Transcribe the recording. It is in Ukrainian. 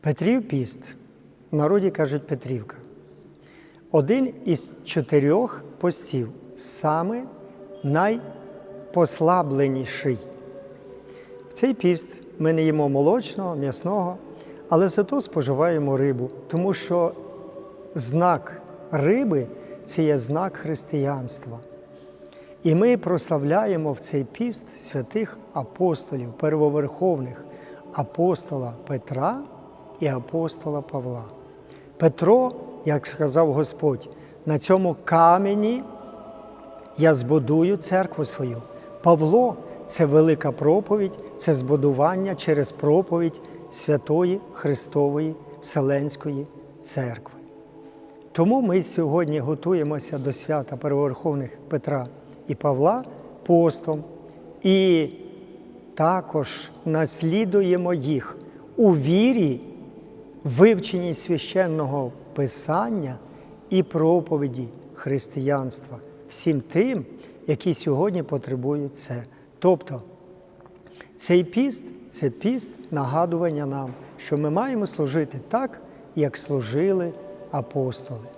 Петрів піст, в народі кажуть Петрівка. Один із чотирьох постів, саме найпослабленіший. В цей піст ми не їмо молочного, м'ясного, але зато споживаємо рибу, тому що знак риби це є знак християнства. І ми прославляємо в цей піст святих апостолів, первоверховних апостола Петра і апостола Павла. Петро, як сказав Господь, на цьому камені я збудую церкву свою. Павло це велика проповідь, це збудування через проповідь Святої Христової Вселенської церкви. Тому ми сьогодні готуємося до свята Первоверховних Петра і Павла постом і також наслідуємо їх у вірі, вивченні священного Писання і проповіді християнства всім тим, які сьогодні потребують це. Тобто цей піст це піст нагадування нам, що ми маємо служити так, як служили апостоли.